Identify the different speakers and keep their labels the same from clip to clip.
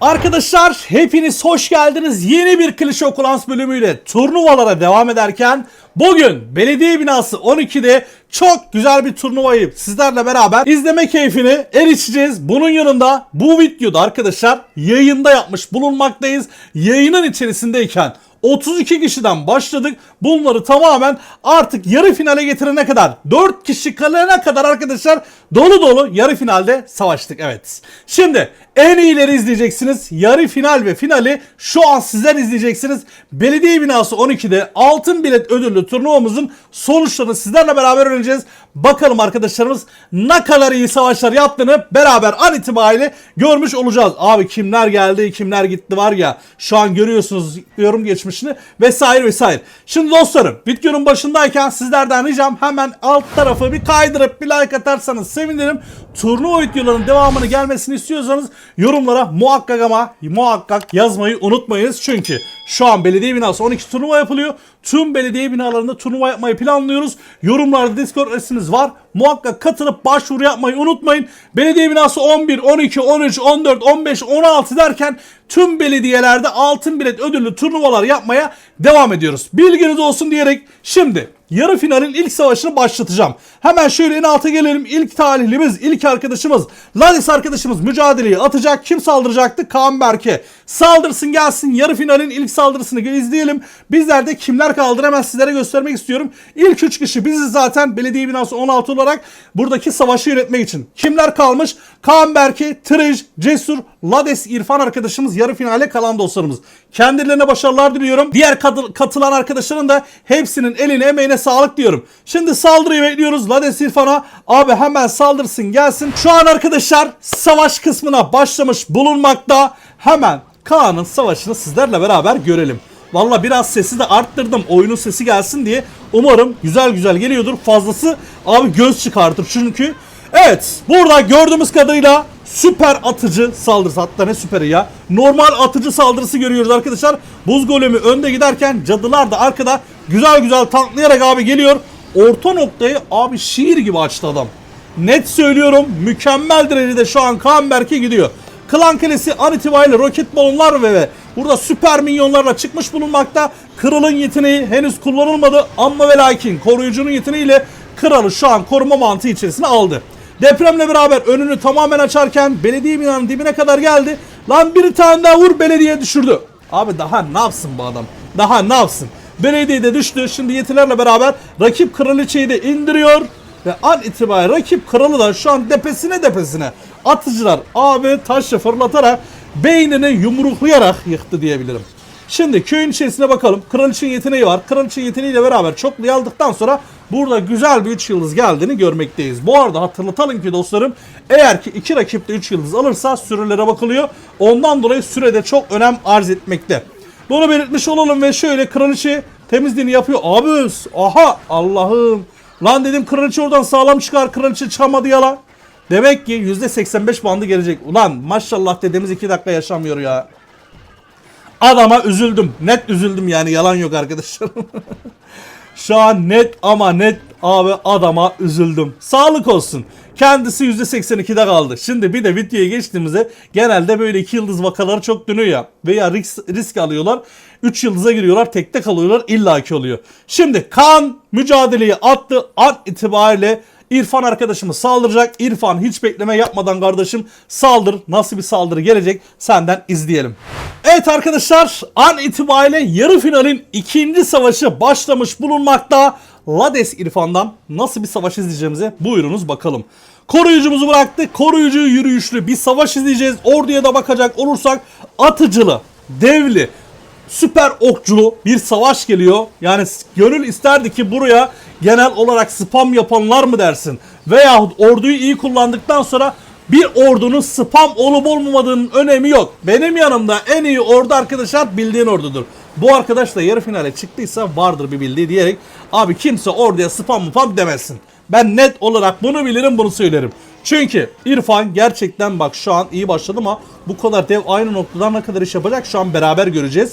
Speaker 1: Arkadaşlar hepiniz hoş geldiniz. Yeni bir klişe okulans bölümüyle turnuvalara devam ederken bugün belediye binası 12'de çok güzel bir turnuvayı sizlerle beraber izleme keyfini erişeceğiz. Bunun yanında bu videoda arkadaşlar yayında yapmış bulunmaktayız. Yayının içerisindeyken 32 kişiden başladık. Bunları tamamen artık yarı finale getirene kadar 4 kişi kalana kadar arkadaşlar dolu dolu yarı finalde savaştık. Evet. Şimdi en iyileri izleyeceksiniz. Yarı final ve finali şu an sizler izleyeceksiniz. Belediye binası 12'de altın bilet ödüllü turnuvamızın sonuçlarını sizlerle beraber öğreneceğiz. Bakalım arkadaşlarımız ne kadar iyi savaşlar yaptığını beraber an itibariyle görmüş olacağız. Abi kimler geldi kimler gitti var ya şu an görüyorsunuz yorum geçmişini vesaire vesaire. Şimdi dostlarım videonun başındayken sizlerden ricam hemen alt tarafı bir kaydırıp bir like atarsanız sevinirim. Turnuva videolarının devamını gelmesini istiyorsanız yorumlara muhakkak ama muhakkak yazmayı unutmayınız. Çünkü şu an belediye binası 12 turnuva yapılıyor. Tüm belediye binalarında turnuva yapmayı planlıyoruz. Yorumlarda Discord adresimiz var. Muhakkak katılıp başvuru yapmayı unutmayın. Belediye binası 11, 12, 13, 14, 15, 16 derken tüm belediyelerde altın bilet ödüllü turnuvalar yapmaya devam ediyoruz. Bilginiz olsun diyerek şimdi yarı finalin ilk savaşını başlatacağım. Hemen şöyle en alta gelelim. İlk talihlimiz, ilk arkadaşımız, Ladis arkadaşımız mücadeleyi atacak. Kim saldıracaktı? Kaan Berke. Saldırsın gelsin. Yarı finalin ilk saldırısını izleyelim. Bizler de kimler kaldı hemen sizlere göstermek istiyorum. İlk 3 kişi biziz zaten belediye binası 16 olarak buradaki savaşı yönetmek için. Kimler kalmış? Kaan Berke, Trej, Cesur, Lades İrfan arkadaşımız yarı finale kalan dostlarımız. Kendilerine başarılar diliyorum. Diğer katı- katılan arkadaşların da hepsinin eline emeğine sağlık diyorum. Şimdi saldırıyı bekliyoruz Lades İrfan'a. Abi hemen saldırsın gelsin. Şu an arkadaşlar savaş kısmına başlamış bulunmakta. Hemen Kaan'ın savaşını sizlerle beraber görelim. Valla biraz sesi de arttırdım oyunun sesi gelsin diye. Umarım güzel güzel geliyordur. Fazlası abi göz çıkartır çünkü. Evet burada gördüğümüz kadarıyla süper atıcı saldırısı hatta ne süperi ya. Normal atıcı saldırısı görüyoruz arkadaşlar. Buz golemi önde giderken cadılar da arkada güzel güzel tanklayarak abi geliyor. Orta noktayı abi şiir gibi açtı adam. Net söylüyorum mükemmel direnci de şu an Kaan Berk'e gidiyor. Klan Kalesi an itibariyle roket balonlar ve, burada süper minyonlarla çıkmış bulunmakta. Kralın yeteneği henüz kullanılmadı ama ve lakin koruyucunun yeteneğiyle kralı şu an koruma mantığı içerisine aldı. Depremle beraber önünü tamamen açarken belediye binanın dibine kadar geldi. Lan bir tane daha vur belediye düşürdü. Abi daha ne yapsın bu adam? Daha ne yapsın? Belediye de düştü. Şimdi yetilerle beraber rakip kraliçeyi de indiriyor. Ve an itibariyle rakip kralı da şu an depesine depesine atıcılar abi taşı fırlatarak beynini yumruklayarak yıktı diyebilirim. Şimdi köyün içerisine bakalım. Kraliçenin yeteneği var. Kraliçenin yeteneğiyle beraber çokluyu aldıktan sonra burada güzel bir 3 yıldız geldiğini görmekteyiz. Bu arada hatırlatalım ki dostlarım eğer ki iki rakip de 3 yıldız alırsa sürelere bakılıyor. Ondan dolayı sürede çok önem arz etmekte. Bunu belirtmiş olalım ve şöyle kraliçe temizliğini yapıyor. Abi aha Allah'ım. Lan dedim kraliçe oradan sağlam çıkar. Kraliçe çıkamadı ya lan. Demek ki %85 bandı gelecek. Ulan maşallah dediğimiz 2 dakika yaşamıyor ya. Adama üzüldüm. Net üzüldüm yani yalan yok arkadaşlar. Şu an net ama net abi adama üzüldüm. Sağlık olsun. Kendisi %82'de kaldı. Şimdi bir de videoya geçtiğimizde genelde böyle 2 yıldız vakaları çok dönüyor ya. Veya risk, risk alıyorlar. 3 yıldıza giriyorlar. Tekte kalıyorlar. illaki oluyor. Şimdi kan mücadeleyi attı. An itibariyle İrfan arkadaşımız saldıracak. İrfan hiç bekleme yapmadan kardeşim saldır. Nasıl bir saldırı gelecek senden izleyelim. Evet arkadaşlar an itibariyle yarı finalin ikinci savaşı başlamış bulunmakta. Lades İrfan'dan nasıl bir savaş izleyeceğimize buyurunuz bakalım. Koruyucumuzu bıraktık. Koruyucu yürüyüşlü bir savaş izleyeceğiz. Orduya da bakacak olursak atıcılı, devli, süper okçulu bir savaş geliyor. Yani gönül isterdi ki buraya genel olarak spam yapanlar mı dersin? Veyahut orduyu iyi kullandıktan sonra bir ordunun spam olup olmamadığının önemi yok. Benim yanımda en iyi ordu arkadaşlar bildiğin ordudur. Bu arkadaş da yarı finale çıktıysa vardır bir bildiği diyerek abi kimse orduya spam mupam demesin. Ben net olarak bunu bilirim bunu söylerim. Çünkü İrfan gerçekten bak şu an iyi başladı ama bu kadar dev aynı noktadan ne kadar iş yapacak şu an beraber göreceğiz.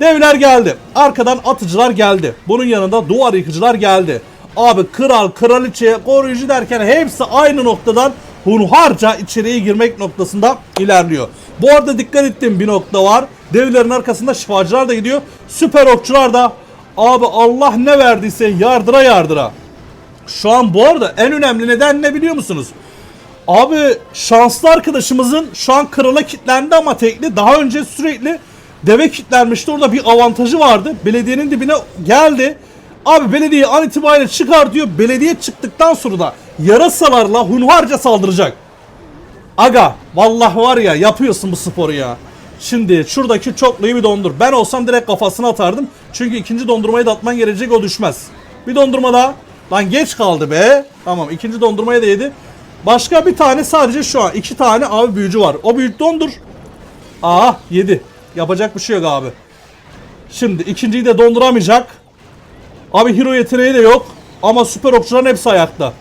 Speaker 1: Devler geldi. Arkadan atıcılar geldi. Bunun yanında duvar yıkıcılar geldi. Abi kral, kraliçe, koruyucu derken hepsi aynı noktadan hunharca içeriye girmek noktasında ilerliyor. Bu arada dikkat ettiğim bir nokta var. Devlerin arkasında şifacılar da gidiyor. Süper okçular da abi Allah ne verdiyse yardıra yardıra. Şu an bu arada en önemli neden ne biliyor musunuz? Abi şanslı arkadaşımızın şu an krala kitlendi ama tekli daha önce sürekli deve kitlenmişti. Orada bir avantajı vardı. Belediyenin dibine geldi. Abi belediye an itibariyle çıkar diyor. Belediye çıktıktan sonra da yarasalarla hunharca saldıracak. Aga vallahi var ya yapıyorsun bu sporu ya. Şimdi şuradaki çokluyu bir dondur. Ben olsam direkt kafasına atardım. Çünkü ikinci dondurmayı da atman gerekecek o düşmez. Bir dondurma daha. Lan geç kaldı be. Tamam ikinci dondurmayı da yedi. Başka bir tane sadece şu an iki tane abi büyücü var. O büyük dondur. Aa yedi. Yapacak bir şey yok abi. Şimdi ikinciyi de donduramayacak. Abi hero yeteneği de yok. Ama süper okçuların hepsi ayakta.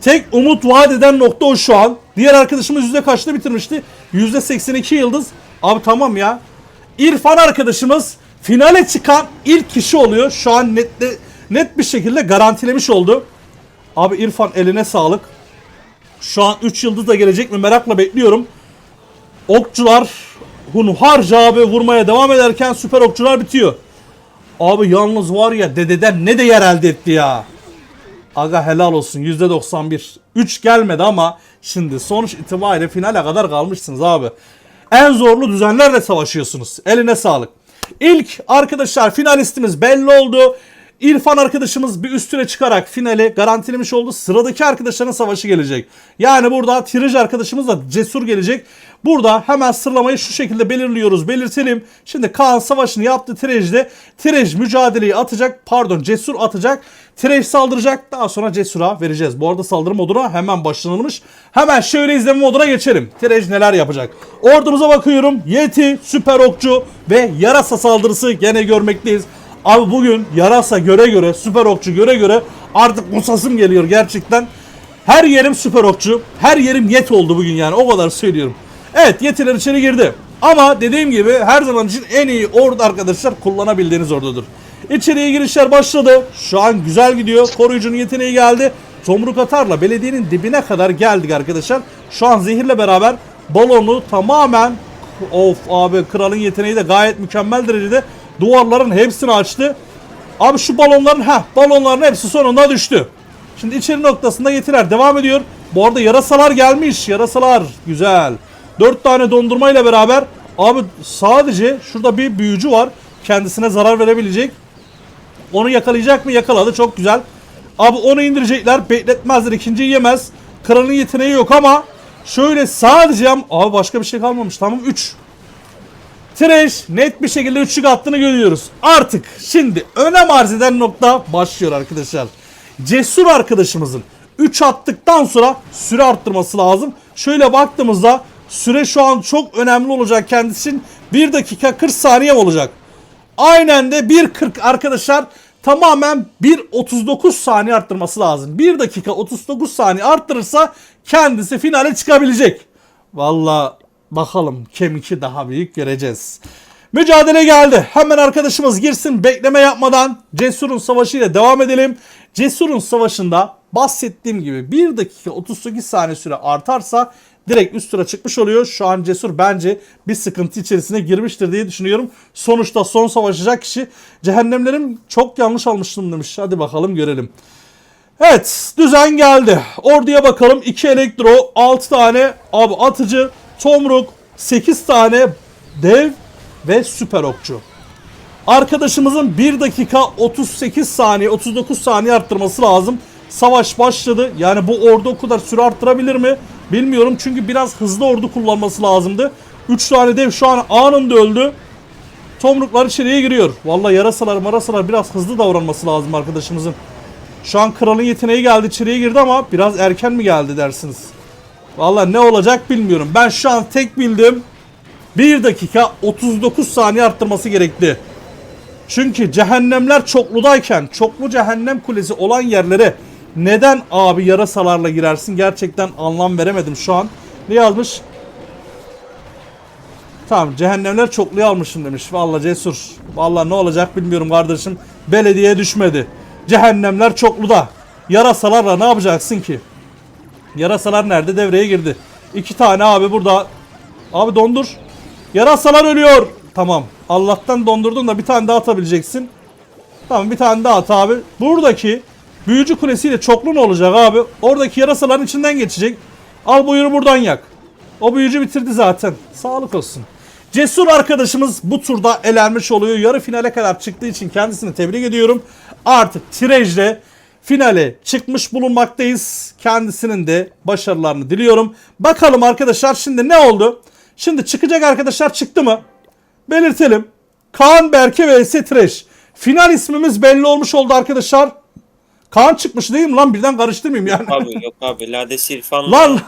Speaker 1: Tek umut vaat eden nokta o şu an. Diğer arkadaşımız yüzde kaçta bitirmişti? Yüzde 82 yıldız. Abi tamam ya. İrfan arkadaşımız finale çıkan ilk kişi oluyor. Şu an net, net bir şekilde garantilemiş oldu. Abi İrfan eline sağlık. Şu an 3 yıldız da gelecek mi merakla bekliyorum. Okçular hunharca abi vurmaya devam ederken süper okçular bitiyor. Abi yalnız var ya dededen ne de yer elde etti ya. Aga helal olsun %91. 3 gelmedi ama şimdi sonuç itibariyle finale kadar kalmışsınız abi. En zorlu düzenlerle savaşıyorsunuz. Eline sağlık. İlk arkadaşlar finalistimiz belli oldu. İrfan arkadaşımız bir üstüne çıkarak finali garantilemiş oldu. Sıradaki arkadaşların savaşı gelecek. Yani burada Tiraj arkadaşımız da cesur gelecek. Burada hemen sıralamayı şu şekilde belirliyoruz. Belirtelim. Şimdi Kaan savaşını yaptı Tirej'de. Tirej mücadeleyi atacak. Pardon cesur atacak. Tirej saldıracak. Daha sonra cesura vereceğiz. Bu arada saldırı moduna hemen başlanılmış. Hemen şöyle izleme moduna geçelim. Tirej neler yapacak? Ordumuza bakıyorum. Yeti, süper okçu ve yarasa saldırısı gene görmekteyiz. Abi bugün yarasa göre göre, süper okçu göre göre artık musasım geliyor gerçekten. Her yerim süper okçu, her yerim yet oldu bugün yani o kadar söylüyorum. Evet yetiler içeri girdi. Ama dediğim gibi her zaman için en iyi ordu arkadaşlar kullanabildiğiniz ordudur. İçeriye girişler başladı. Şu an güzel gidiyor. Koruyucunun yeteneği geldi. Tomruk atarla belediyenin dibine kadar geldik arkadaşlar. Şu an zehirle beraber balonu tamamen of abi kralın yeteneği de gayet mükemmel derecede duvarların hepsini açtı. Abi şu balonların ha balonların hepsi sonunda düştü. Şimdi içeri noktasında yetiler devam ediyor. Bu arada yarasalar gelmiş. Yarasalar güzel. 4 tane dondurmayla beraber abi sadece şurada bir büyücü var. Kendisine zarar verebilecek. Onu yakalayacak mı? Yakaladı. Çok güzel. Abi onu indirecekler. Bekletmezler. ikinciyi yemez. Kralın yeteneği yok ama şöyle sadece abi başka bir şey kalmamış. Tamam 3. Trash net bir şekilde üçlük attığını görüyoruz. Artık şimdi önem arz eden nokta başlıyor arkadaşlar. Cesur arkadaşımızın 3 attıktan sonra süre arttırması lazım. Şöyle baktığımızda süre şu an çok önemli olacak kendisi için. 1 dakika 40 saniye olacak. Aynen de 1.40 arkadaşlar tamamen 1.39 saniye arttırması lazım. 1 dakika 39 saniye arttırırsa kendisi finale çıkabilecek. Vallahi bakalım kemiki daha büyük göreceğiz. Mücadele geldi. Hemen arkadaşımız girsin bekleme yapmadan Cesur'un savaşıyla devam edelim. Cesur'un savaşında bahsettiğim gibi 1 dakika 38 saniye süre artarsa direkt üst tura çıkmış oluyor. Şu an Cesur bence bir sıkıntı içerisine girmiştir diye düşünüyorum. Sonuçta son savaşacak kişi cehennemlerim çok yanlış almıştım demiş. Hadi bakalım görelim. Evet düzen geldi. Orduya bakalım. 2 elektro, 6 tane abi atıcı, tomruk, 8 tane dev ve süper okçu. Arkadaşımızın 1 dakika 38 saniye 39 saniye arttırması lazım. Savaş başladı. Yani bu ordu o kadar süre arttırabilir mi? Bilmiyorum çünkü biraz hızlı ordu kullanması lazımdı. 3 tane dev şu an anında öldü. Tomruklar içeriye giriyor. Vallahi yarasalar marasalar biraz hızlı davranması lazım arkadaşımızın. Şu an kralın yeteneği geldi içeriye girdi ama biraz erken mi geldi dersiniz. Vallahi ne olacak bilmiyorum. Ben şu an tek bildim 1 dakika 39 saniye arttırması gerekli. Çünkü cehennemler çokludayken çoklu cehennem kulesi olan yerlere neden abi yarasalarla girersin gerçekten anlam veremedim şu an. Ne yazmış? Tamam cehennemler çokluya almışım demiş. Vallahi cesur. Vallahi ne olacak bilmiyorum kardeşim. Belediye düşmedi. Cehennemler çokluda. Yarasalarla ne yapacaksın ki? Yarasalar nerede? Devreye girdi. İki tane abi burada. Abi dondur. Yarasalar ölüyor. Tamam. Allah'tan dondurdun da bir tane daha atabileceksin. Tamam bir tane daha at abi. Buradaki büyücü kulesiyle çoklu ne olacak abi? Oradaki yarasaların içinden geçecek. Al buyur buradan yak. O büyücü bitirdi zaten. Sağlık olsun. Cesur arkadaşımız bu turda elenmiş oluyor. Yarı finale kadar çıktığı için kendisini tebrik ediyorum. Artık Tirej'le finale çıkmış bulunmaktayız. Kendisinin de başarılarını diliyorum. Bakalım arkadaşlar şimdi ne oldu? Şimdi çıkacak arkadaşlar çıktı mı? Belirtelim. Kaan Berke vs Tirej. Final ismimiz belli olmuş oldu arkadaşlar. Kaan çıkmış değil mi lan? Birden karıştırmayayım yani.
Speaker 2: Abi yok abi. Lades İrfan'la
Speaker 1: Lan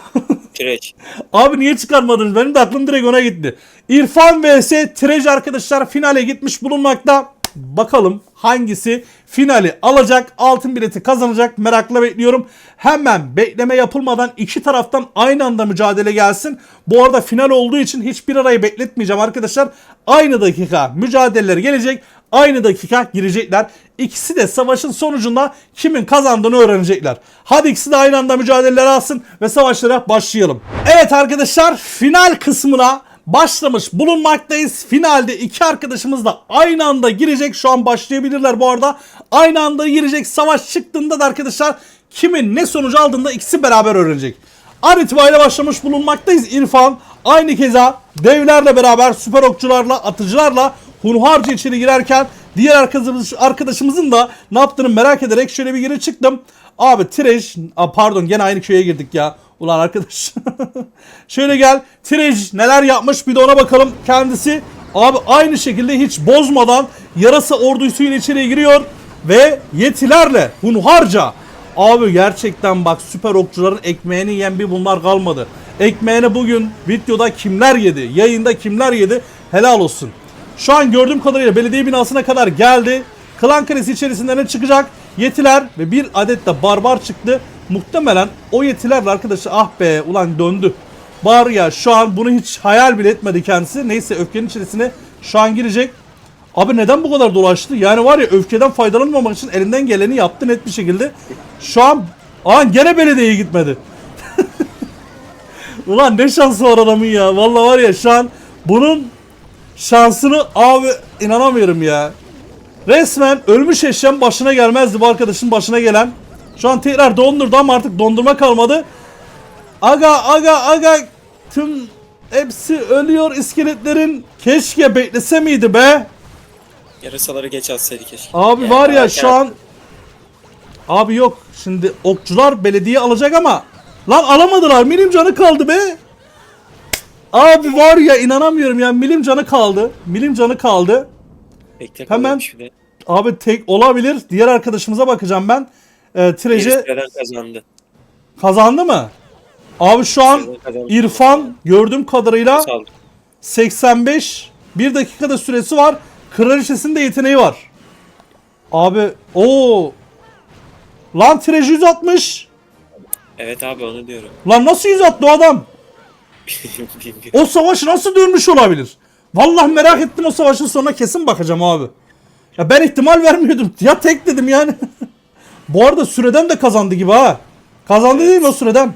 Speaker 2: Kireç.
Speaker 1: Abi niye çıkarmadınız? Benim de aklım direkt ona gitti. İrfan vs Trej arkadaşlar finale gitmiş bulunmakta. Bakalım hangisi finali alacak, altın bileti kazanacak merakla bekliyorum. Hemen bekleme yapılmadan iki taraftan aynı anda mücadele gelsin. Bu arada final olduğu için hiçbir arayı bekletmeyeceğim arkadaşlar. Aynı dakika mücadeleleri gelecek. Aynı dakika girecekler. İkisi de savaşın sonucunda kimin kazandığını öğrenecekler. Hadi ikisi de aynı anda mücadeleler alsın ve savaşlara başlayalım. Evet arkadaşlar final kısmına başlamış bulunmaktayız. Finalde iki arkadaşımız da aynı anda girecek. Şu an başlayabilirler bu arada. Aynı anda girecek. Savaş çıktığında da arkadaşlar kimin ne sonucu aldığında ikisi beraber öğrenecek. An itibariyle başlamış bulunmaktayız. İrfan aynı keza devlerle beraber süper okçularla, atıcılarla hunharca içeri girerken diğer arkadaşımız, arkadaşımızın da ne yaptığını merak ederek şöyle bir geri çıktım. Abi Tirej, pardon gene aynı köye girdik ya. Ulan arkadaş. şöyle gel. Tirej neler yapmış bir de ona bakalım. Kendisi abi aynı şekilde hiç bozmadan yarasa ordusuyla içeriye giriyor ve yetilerle hunharca Abi gerçekten bak süper okçuların ekmeğini yiyen bir bunlar kalmadı. Ekmeğini bugün videoda kimler yedi? Yayında kimler yedi? Helal olsun. Şu an gördüğüm kadarıyla belediye binasına kadar geldi. Klan Kalesi içerisinden ne çıkacak? Yetiler ve bir adet de barbar çıktı. Muhtemelen o yetilerle arkadaşı ah be ulan döndü. Var ya şu an bunu hiç hayal bile etmedi kendisi. Neyse öfkenin içerisine şu an girecek. Abi neden bu kadar dolaştı? Yani var ya öfkeden faydalanmamak için elinden geleni yaptı net bir şekilde. Şu an Aa gene belediyeye gitmedi. Ulan ne şansı var adamın ya. Vallahi var ya şu an bunun şansını abi inanamıyorum ya. Resmen ölmüş eşyan başına gelmezdi bu arkadaşın başına gelen. Şu an tekrar dondurdu ama artık dondurma kalmadı. Aga aga aga tüm hepsi ölüyor iskeletlerin. Keşke beklese miydi be?
Speaker 2: Yarasaları geç atsaydı keşke.
Speaker 1: Abi
Speaker 2: Yani
Speaker 1: var ya şu an Abi yok şimdi okçular belediye alacak ama lan alamadılar milim canı kaldı be. Abi var ya inanamıyorum ya milim canı kaldı. Milim canı kaldı.
Speaker 2: Bekle
Speaker 1: Hemen-
Speaker 2: kalıyormuş bir de.
Speaker 1: Abi tek olabilir. Diğer arkadaşımıza bakacağım ben. Ee,
Speaker 2: Gerisi süreden kazandı.
Speaker 1: kazandı mı? Abi şu an
Speaker 2: kazandı.
Speaker 1: İrfan gördüğüm kadarıyla
Speaker 2: Saldı.
Speaker 1: 85 bir dakikada süresi var. Kraliçesinin de yeteneği var. Abi o Lan Trej 160.
Speaker 2: Evet abi onu diyorum.
Speaker 1: Lan nasıl 100 attı o adam? O savaşı nasıl dönmüş olabilir? Vallahi merak ettim o savaşın sonuna kesin bakacağım abi. Ya ben ihtimal vermiyordum. Ya tek dedim yani. Bu arada süreden de kazandı gibi ha. Kazandı değil mi o süreden?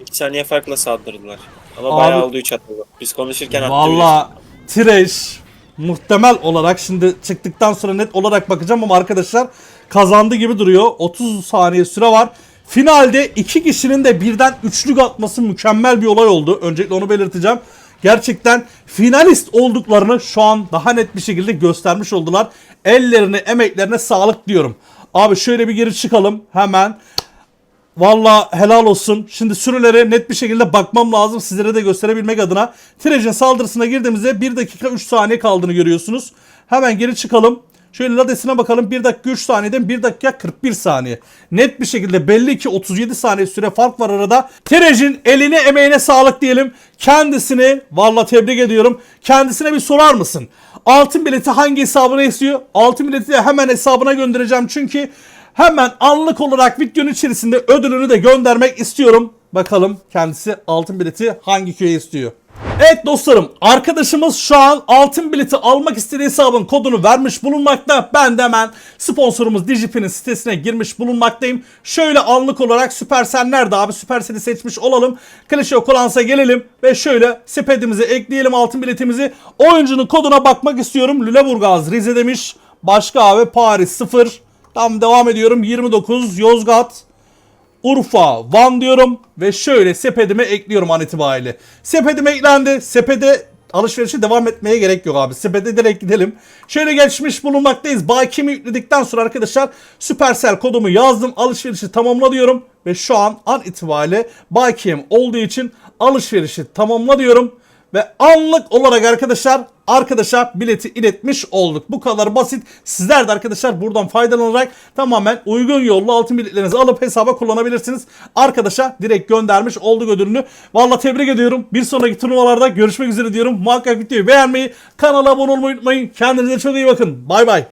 Speaker 2: 2 saniye farkla saldırdılar. Ama
Speaker 1: Abi-
Speaker 2: bayağı oldu 3 atıldı. Biz konuşurken attı.
Speaker 1: Valla Tireş muhtemel olarak şimdi çıktıktan sonra net olarak bakacağım ama arkadaşlar kazandı gibi duruyor. 30 saniye süre var. Finalde iki kişinin de birden üçlük atması mükemmel bir olay oldu. Öncelikle onu belirteceğim. Gerçekten finalist olduklarını şu an daha net bir şekilde göstermiş oldular. Ellerine, emeklerine sağlık diyorum. Abi şöyle bir geri çıkalım hemen. Valla helal olsun. Şimdi sürülere net bir şekilde bakmam lazım sizlere de gösterebilmek adına. Trej'in saldırısına girdiğimizde 1 dakika 3 saniye kaldığını görüyorsunuz. Hemen geri çıkalım. Şöyle ladesine bakalım. 1 dakika 3 saniyeden 1 dakika 41 saniye. Net bir şekilde belli ki 37 saniye süre fark var arada. Trej'in eline emeğine sağlık diyelim. Kendisini valla tebrik ediyorum. Kendisine bir sorar mısın? Altın bileti hangi hesabına istiyor? Altın bileti de hemen hesabına göndereceğim çünkü Hemen anlık olarak videonun içerisinde ödülünü de göndermek istiyorum. Bakalım kendisi altın bileti hangi köye istiyor. Evet dostlarım arkadaşımız şu an altın bileti almak istediği hesabın kodunu vermiş bulunmakta. Ben de hemen sponsorumuz Digipin'in sitesine girmiş bulunmaktayım. Şöyle anlık olarak Supercell nerede abi? Supercell'i seçmiş olalım. Of Clans'a gelelim ve şöyle sepetimize ekleyelim altın biletimizi. Oyuncunun koduna bakmak istiyorum. Lüleburgaz Rize demiş. Başka abi Paris 0. Tam devam ediyorum. 29 Yozgat. Urfa, Van diyorum ve şöyle sepetime ekliyorum an itibariyle. Sepetim eklendi. Sepete alışverişe devam etmeye gerek yok abi. Sepete direkt gidelim. Şöyle geçmiş bulunmaktayız. Bakimi yükledikten sonra arkadaşlar Supercell kodumu yazdım. Alışverişi tamamla diyorum. Ve şu an an itibariyle bakiyem olduğu için alışverişi tamamla diyorum. Ve anlık olarak arkadaşlar arkadaşa bileti iletmiş olduk. Bu kadar basit. Sizler de arkadaşlar buradan faydalanarak tamamen uygun yolla altın biletlerinizi alıp hesaba kullanabilirsiniz. Arkadaşa direkt göndermiş olduk ödülünü. Valla tebrik ediyorum. Bir sonraki turnuvalarda görüşmek üzere diyorum. Muhakkak videoyu beğenmeyi, kanala abone olmayı unutmayın. Kendinize çok iyi bakın. Bay bay.